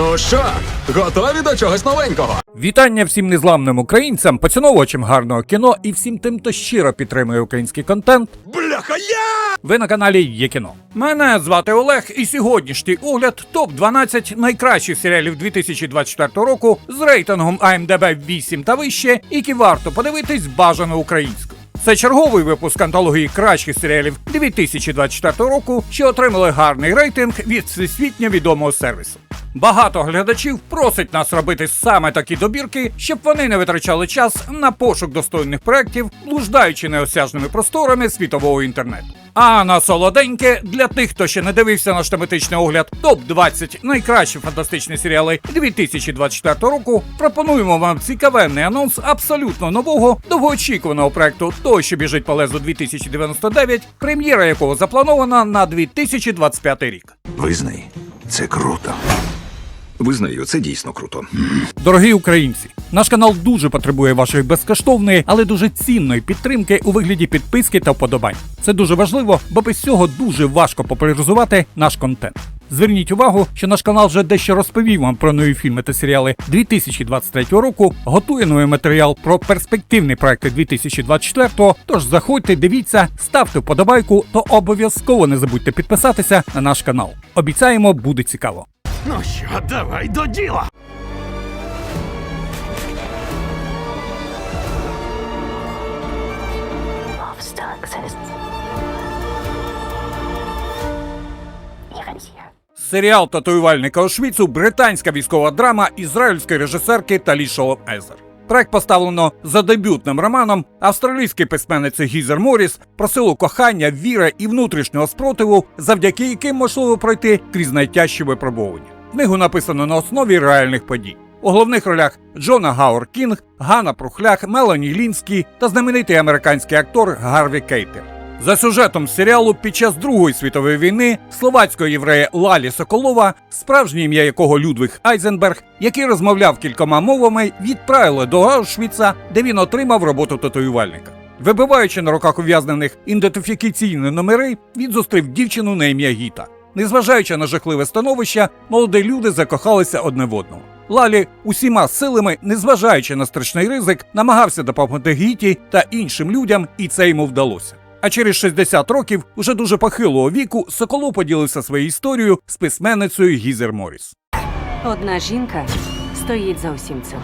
Ну що, готові до чогось новенького? Вітання всім незламним українцям, поціновувачам гарного кіно і всім тим, хто щиро підтримує український контент. Бляха, я! Ви на каналі Є кіно. Мене звати Олег, і сьогоднішній огляд топ 12 найкращих серіалів 2024 року з рейтингом IMDb 8 та вище, які варто подивитись бажано українською. Це черговий випуск антології кращих серіалів 2024 року, що отримали гарний рейтинг від всесвітньо відомого сервісу. Багато глядачів просить нас робити саме такі добірки, щоб вони не витрачали час на пошук достойних проєктів, блуждаючи неосяжними просторами світового інтернету. А на солоденьке для тих, хто ще не дивився наш тематичний огляд топ 20 найкращі фантастичні серіали 2024 року. Пропонуємо вам цікавенний анонс абсолютно нового довгоочікуваного проекту «Той, що біжить по лезу 2099, прем'єра якого запланована на 2025 рік. Визнай, це круто. Визнаю, це дійсно круто. Дорогі українці, наш канал дуже потребує вашої безкоштовної, але дуже цінної підтримки у вигляді підписки та вподобань. Це дуже важливо, бо без цього дуже важко популяризувати наш контент. Зверніть увагу, що наш канал вже дещо розповів вам про нові фільми та серіали 2023 року, готує новий матеріал про перспективні проекти 2024-го, Тож заходьте, дивіться, ставте вподобайку, то обов'язково не забудьте підписатися на наш канал. Обіцяємо, буде цікаво. Ну що, давай до діла. love still exists. Even here. Серіал Татуювальника Ошвіцу британська військова драма ізраїльської режисерки Талі Шолом Езер. Проект поставлено за дебютним романом австралійської письменниці Гізер Моріс про силу кохання, віри і внутрішнього спротиву, завдяки яким можливо пройти крізь найтяжчі випробування. Книгу написано на основі реальних подій. У головних ролях Джона Гаур Кінг, Ганна Прухлях, Мелані Лінський та знаменитий американський актор Гарві Кейтер. За сюжетом серіалу під час Другої світової війни словацького єврея Лалі Соколова, справжнє ім'я якого Людвиг Айзенберг, який розмовляв кількома мовами, відправили до Аушвіца, де він отримав роботу татуювальника. Вибиваючи на руках ув'язнених ідентифікаційні номери, він зустрів дівчину на ім'я Гіта. Незважаючи на жахливе становище, молоді люди закохалися одне в одного. Лалі усіма силами, незважаючи на страшний ризик, намагався допомогти Гіті та іншим людям, і це йому вдалося. А через 60 років, уже дуже похилого віку, Соколов поділився своєю історією з письменницею Гізер Моріс. Одна жінка стоїть за усім цим.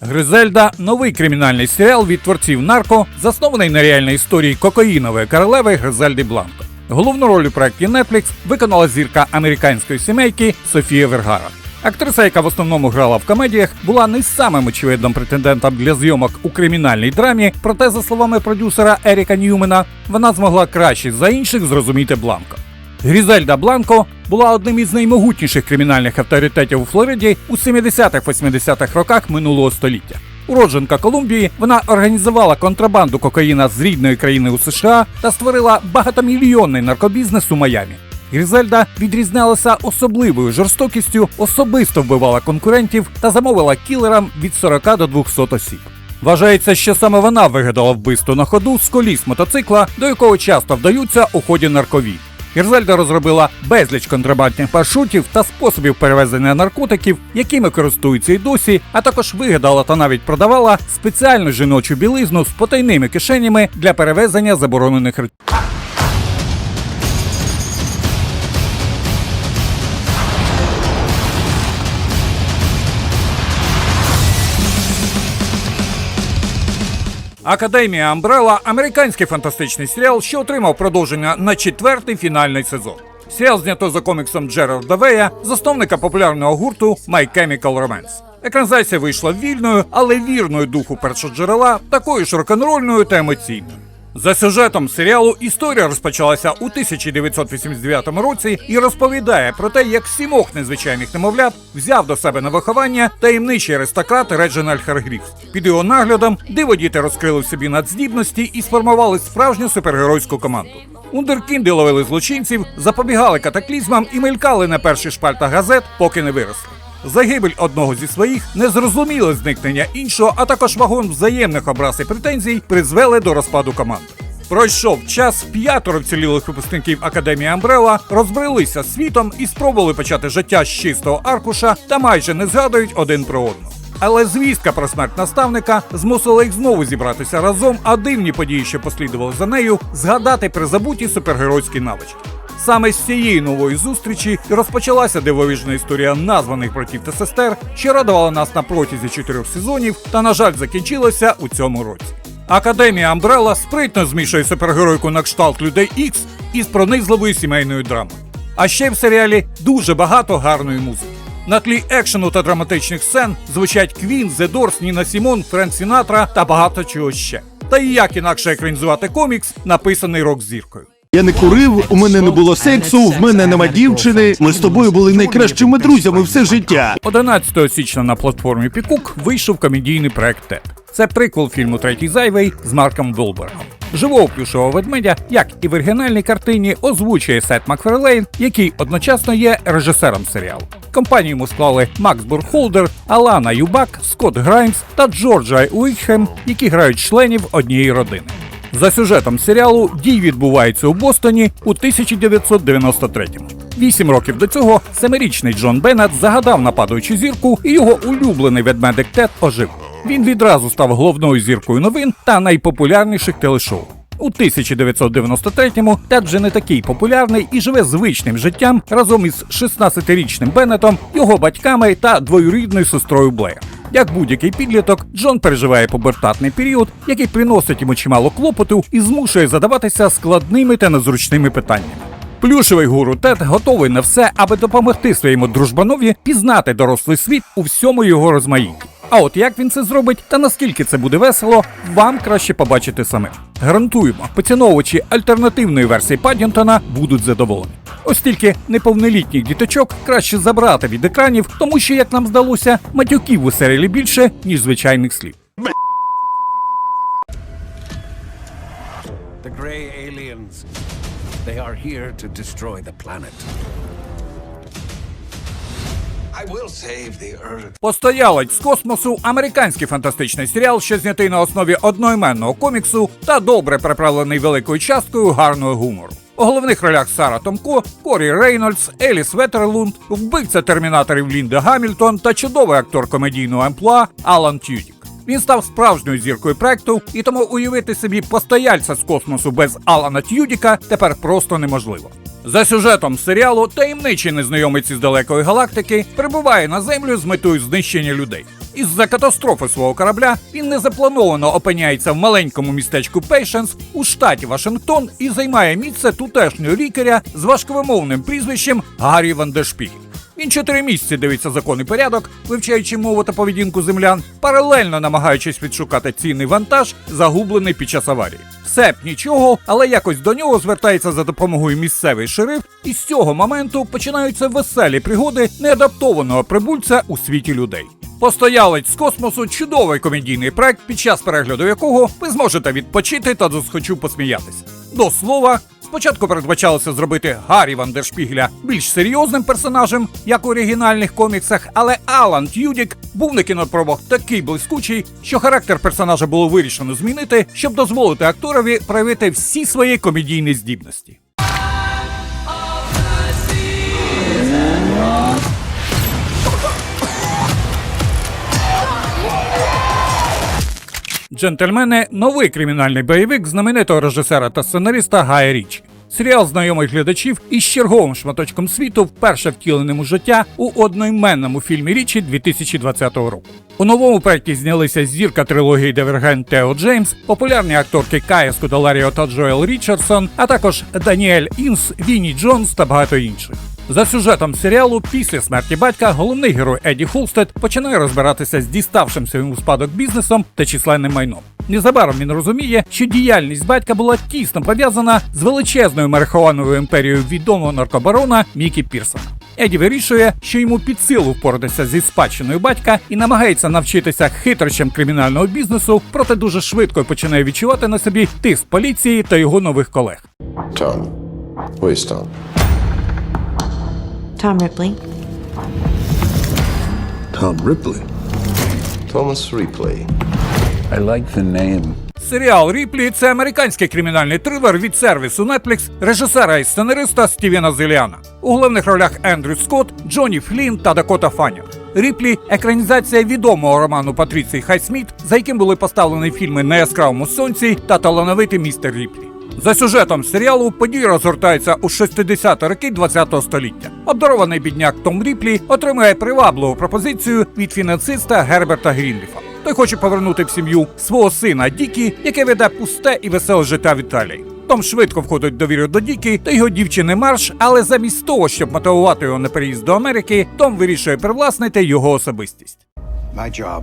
Гризельда новий кримінальний серіал від творців Нарко, заснований на реальній історії кокаїнової королеви Гризельди Бланко. Головну роль у проєкті Netflix виконала зірка американської сімейки Софія Вергара. Актриса, яка в основному грала в комедіях, була не самим очевидним претендентом для зйомок у кримінальній драмі, проте, за словами продюсера Еріка Ньюмена, вона змогла краще за інших зрозуміти Бланко. Грізельда Бланко була одним із наймогутніших кримінальних авторитетів у Флориді у 70-80-х роках минулого століття. Уродженка Колумбії, вона організувала контрабанду кокаїна з рідної країни у США та створила багатомільйонний наркобізнес у Майамі. Грізельда відрізнялася особливою жорстокістю, особисто вбивала конкурентів та замовила кілерам від 40 до 200 осіб. Вважається, що саме вона вигадала вбивство на ходу з коліс мотоцикла, до якого часто вдаються у ході нарковій. Герзельда розробила безліч контрабандних маршрутів та способів перевезення наркотиків, якими користуються й досі, а також вигадала та навіть продавала спеціальну жіночу білизну з потайними кишенями для перевезення заборонених речей. Академія Амбрела американський фантастичний серіал, що отримав продовження на четвертий фінальний сезон. Серіал знято за коміксом Джерарда Вея, засновника популярного гурту My Chemical Romance. Екранізація вийшла вільною, але вірною духу першоджерела, такою ж рок-н-рольною та емоційною. За сюжетом серіалу історія розпочалася у 1989 році і розповідає про те, як сімох незвичайних немовлят взяв до себе на виховання таємничий аристократ Реджинальд Харгрівс. Під його наглядом диводіти розкрили в собі надздібності і сформували справжню супергеройську команду. Ундеркінди ловили злочинців, запобігали катаклізмам і мелькали на перших шпальтах газет, поки не виросли. Загибель одного зі своїх, незрозуміле зникнення іншого, а також вагон взаємних образ і претензій призвели до розпаду команди. Пройшов час, п'ятеро вцілілих випускників Академії Амбрела розбрелися світом і спробували почати життя з чистого аркуша та майже не згадують один про одного. Але звістка про смерть наставника змусила їх знову зібратися разом, а дивні події, що послідували за нею, згадати призабуті супергеройські навички. Саме з цієї нової зустрічі розпочалася дивовижна історія названих братів та сестер, що радувала нас на протязі чотирьох сезонів, та, на жаль, закінчилася у цьому році. Академія Амбрелла спритно змішує супергеройку на кшталт людей Ікс із пронизливою сімейною драмою. А ще в серіалі дуже багато гарної музики. На тлі екшену та драматичних сцен звучать Квін, The Doors, Ніна Сімон, Френк Сінатра та багато чого ще. Та і як інакше екранізувати комікс, написаний рок-зіркою. Я не курив, у мене не було сексу, в мене нема дівчини. Ми з тобою були найкращими друзями все життя. 11 січня на платформі Пікук вийшов комедійний проект Тед. Це приквел фільму Третій зайвий з Марком Волбергом. Живого плюшового ведмедя, як і в оригінальній картині, озвучує Сет Макферлейн, який одночасно є режисером серіалу. Компанію йому склали Макс Бурхолдер, Алана Юбак, Скотт Граймс та Джорджа Уікхем, які грають членів однієї родини. За сюжетом серіалу дій відбувається у Бостоні у 1993-му. Вісім років до цього семирічний Джон Беннет загадав нападаючу зірку, і його улюблений ведмедик Тед ожив. Він відразу став головною зіркою новин та найпопулярніших телешоу. У 1993-му Тед вже не такий популярний і живе звичним життям разом із 16-річним Беннетом, його батьками та двоюрідною сестрою Блеєр. Як будь-який підліток, Джон переживає пубертатний період, який приносить йому чимало клопоту і змушує задаватися складними та незручними питаннями. Плюшевий гуру Тед готовий на все, аби допомогти своєму дружбанові пізнати дорослий світ у всьому його розмаїтті. А от як він це зробить та наскільки це буде весело, вам краще побачити самим. Гарантуємо, поціновувачі альтернативної версії Паддінтона будуть задоволені. Ось тільки неповнолітніх діточок краще забрати від екранів, тому що, як нам здалося, матюків у серіалі більше, ніж звичайних слів. The gray aliens. They are here to destroy the planet. Постоялець з космосу американський фантастичний серіал, що знятий на основі одноіменного коміксу та добре приправлений великою часткою гарного гумору. У головних ролях Сара Томко, Корі Рейнольдс, Еліс Ветерлунд, вбивця термінаторів Лінда Гамільтон та чудовий актор комедійного амплуа Алан Тюдік. Він став справжньою зіркою проекту, і тому уявити собі постояльця з космосу без Алана Тюдіка тепер просто неможливо. За сюжетом серіалу таємничий незнайомець із далекої галактики прибуває на землю з метою знищення людей. Із-за катастрофи свого корабля він незаплановано опиняється в маленькому містечку Пейшенс у штаті Вашингтон і займає місце тутешнього лікаря з важковимовним прізвищем Гаррі Вандершпіль. Він чотири місяці дивиться закон і порядок, вивчаючи мову та поведінку землян, паралельно намагаючись відшукати цінний вантаж, загублений під час аварії. Все б нічого, але якось до нього звертається за допомогою місцевий шериф, і з цього моменту починаються веселі пригоди неадаптованого прибульця у світі людей. Постоялець з космосу чудовий комедійний проект, під час перегляду якого ви зможете відпочити та досхочу посміятися. До слова, спочатку передбачалося зробити Гаррі Вандершпігля більш серйозним персонажем, як у оригінальних коміксах, але Алан Тюдік був на кінопробах такий блискучий, що характер персонажа було вирішено змінити, щоб дозволити акторові проявити всі свої комедійні здібності. Джентльмени новий кримінальний бойовик знаменитого режисера та сценариста Гая Річі. Серіал знайомих глядачів із черговим шматочком світу вперше втіленим у життя у одноіменному фільмі Річі 2020 року. У новому проєкті знялися зірка трилогії Дивергент Тео Джеймс, популярні акторки Кая Скудаларіо та Джоел Річардсон, а також Даніель Інс, Вінні Джонс та багато інших. За сюжетом серіалу, після смерті батька, головний герой Еді Холстед починає розбиратися з діставшимся йому спадок бізнесом та численним майном. Незабаром він розуміє, що діяльність батька була тісно пов'язана з величезною марихуановою імперією відомого наркобарона Мікі Пірсона. Еді вирішує, що йому під силу впоратися зі спадщиною батька і намагається навчитися хитрощам кримінального бізнесу, проте дуже швидко починає відчувати на собі тиск поліції та його нових колег. Tom. Where's Tom? Ripley. Tom Ripley. Thomas Ripley. I like the name. Серіал Ріплі це американський кримінальний трилер від сервісу Netflix, режисера і сценариста Стівена Зеліана. У головних ролях Ендрю Скотт, Джонні Флінн та Дакота Фаннінг. Ріплі екранізація відомого роману Патріції Хайсміт, за яким були поставлені фільми На яскравому сонці та талановитий містер Ріплі. За сюжетом серіалу події розгортаються у 60-ті роки ХХ століття. Обдарований бідняк Том Ріплі отримує привабливу пропозицію від фінансиста Герберта Грінліфа. Той хоче повернути в сім'ю свого сина Дікі, яке веде пусте і веселе життя в Італії. Том швидко входить довіру до Дікі та його дівчини Марш, але замість того, щоб мотивувати його на переїзд до Америки, Том вирішує привласнити його особистість. My job,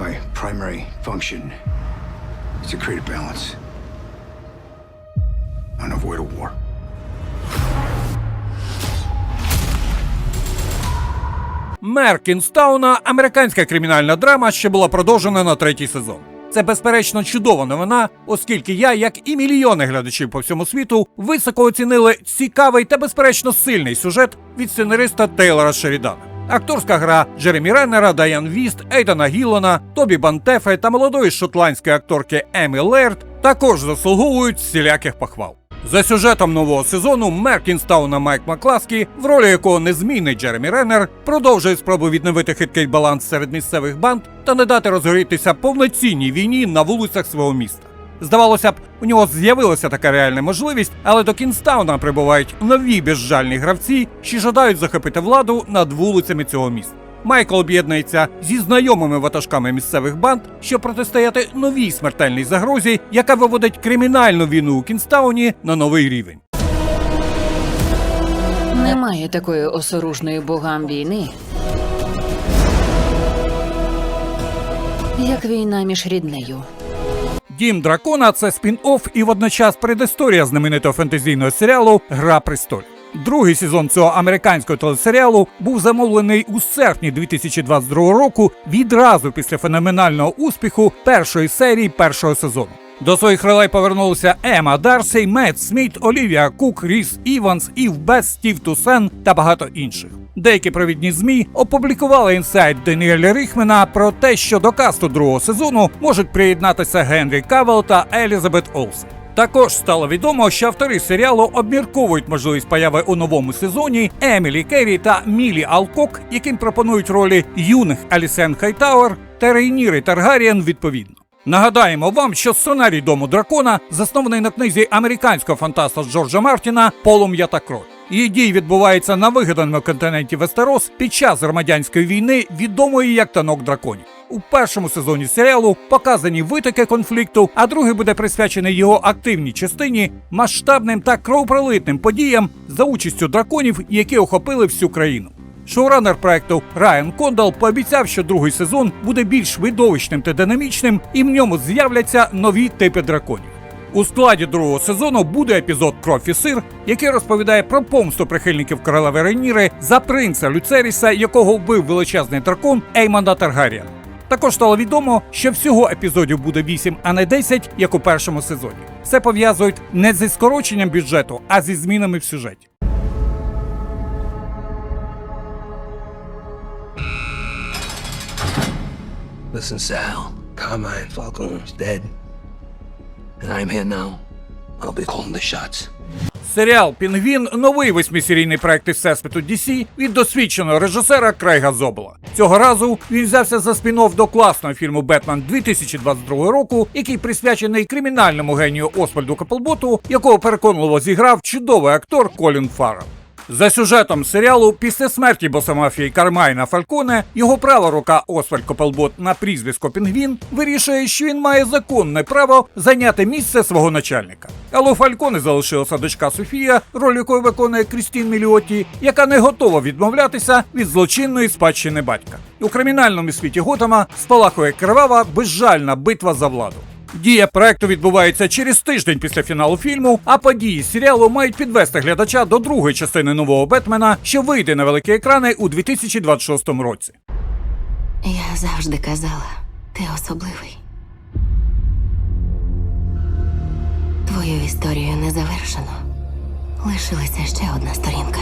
my primary function, is to create a balance and avoid a war. Мер Кінстауна американська кримінальна драма ще була продовжена на третій сезон. Це безперечно чудова новина, оскільки я, як і мільйони глядачів по всьому світу, високо оцінили цікавий та безперечно сильний сюжет від сценариста Тейлора Шерідана. Акторська гра Джеремі Реннера, Дайан Віст, Ейтана Гіллона, Тобі Бантефе та молодої шотландської акторки Емі Лерд також заслуговують всіляких похвал. За сюжетом нового сезону мер Кінстауна Майк Макласкі, в ролі якого незмінний Джеремі Реннер, продовжує спробу відновити хиткий баланс серед місцевих банд та не дати розгорітися повноцінній війні на вулицях свого міста. Здавалося б, у нього з'явилася така реальна можливість, але до Кінстауна прибувають нові безжальні гравці, що жадають захопити владу над вулицями цього міста. Майкл об'єднується зі знайомими ватажками місцевих банд, щоб протистояти новій смертельній загрозі, яка виводить кримінальну війну у Кінстауні на новий рівень. Немає такої осоружної богам війни, як війна між ріднею. Дім дракона це спін-офф і водночас предісторія знаменитого фентезійного серіалу Гра престолів. Другий сезон цього американського телесеріалу був замовлений у серпні 2022 року відразу після феноменального успіху першої серії першого сезону. До своїх ролей повернулися Ема Дарсей, Мет Сміт, Олівія Кук, Ріс Іванс, Ів Бес, Стів Тусен та багато інших. Деякі провідні змі опублікували інсайт Даніеля Рихмена про те, що до касту другого сезону можуть приєднатися Генрі Кавел та Елізабет Олсен. Також стало відомо, що автори серіалу обмірковують можливість появи у новому сезоні Емілі Керрі та Мілі Алкок, яким пропонують ролі юних Алісен Хайтауер та Рейніри Таргарієн відповідно. Нагадаємо вам, що сценарій дому дракона заснований на книзі американського фантаста Джорджа Мартіна Полум'я та кров. Її дій відбувається на вигаданому континенті Вестерос під час громадянської війни, відомої як танок драконів. У першому сезоні серіалу показані витоки конфлікту, а другий буде присвячений його активній частині, масштабним та кровопролитним подіям за участю драконів, які охопили всю країну. Шоуранер проекту Райан Кондал пообіцяв, що другий сезон буде більш видовищним та динамічним, і в ньому з'являться нові типи драконів. У складі другого сезону буде епізод Кров і сир, який розповідає про помсту прихильників королеви Рейніри за принца Люцеріса, якого вбив величезний дракон Ейманда Таргаріан. Також стало відомо, що всього епізодів буде 8, а не 10, як у першому сезоні. Це пов'язують не зі скороченням бюджету, а зі змінами в сюжеті. Listen, Sal. Carmine Falconer's dead. And I'm here now. Be calling. Серіал Пінгвін новий восьмисерійний проект із всесвіту DC від досвідченого режисера Крейга Зобола. Цього разу він взявся за спін-офф до класного фільму Бетмен 2022 року, який присвячений кримінальному генію Освальду Каплботу, якого переконливо зіграв чудовий актор Колін Фаррелл. За сюжетом серіалу, після смерті боса мафії Кармайна Фальконе, його права рука Освальд Копелбот на прізвисько Пінгвін вирішує, що він має законне право зайняти місце свого начальника. Але у Фальконе залишилася дочка Софія, роль якої виконує Крістін Міліоті, яка не готова відмовлятися від злочинної спадщини батька. У кримінальному світі Готама спалахує кривава безжальна битва за владу. Дія проекту відбувається через тиждень після фіналу фільму, а події серіалу мають підвести глядача до другої частини нового Бетмена, що вийде на великі екрани у 2026 році. Я завжди казала, ти особливий. Твою історію не завершено. Лишилася ще одна сторінка.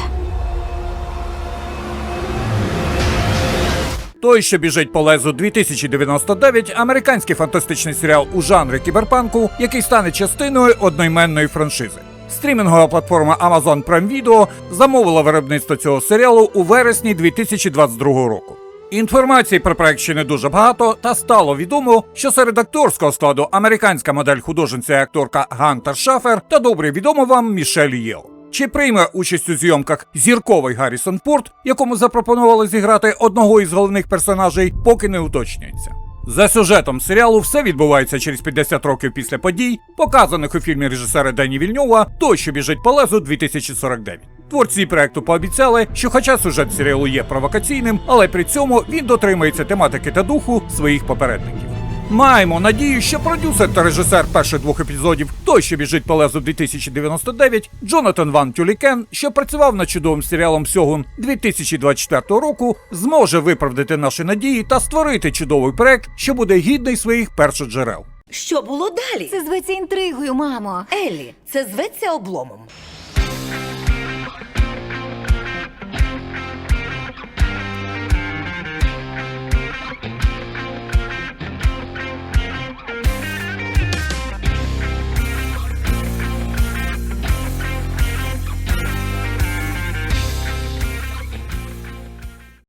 Той, що біжить по лезу 2099, американський фантастичний серіал у жанрі кіберпанку, який стане частиною одноіменної франшизи. Стрімінгова платформа Amazon Prime Video замовила виробництво цього серіалу у вересні 2022 року. Інформації про проект ще не дуже багато, та стало відомо, що серед акторського складу американська модель художниця і акторка Гантер Шафер та добре відомо вам Мішель Єл. Чи прийме участь у зйомках зірковий Гаррісон Форд, якому запропонували зіграти одного із головних персонажей, поки не уточнюється. За сюжетом серіалу все відбувається через 50 років після подій, показаних у фільмі режисера Дені Вільньова «Той, що біжить по лезу 2049. Творці проекту пообіцяли, що хоча сюжет серіалу є провокаційним, але при цьому він дотримується тематики та духу своїх попередників. Маємо надію, що продюсер та режисер перших двох епізодів той, що біжить по лезу 2099, Джонатан Ван Тюлікен, що працював над чудовим серіалом Сьогун 2024 року, зможе виправдати наші надії та створити чудовий проект, що буде гідний своїх першоджерел. Що було далі? Це зветься інтригою, мамо. Еллі, це зветься обломом.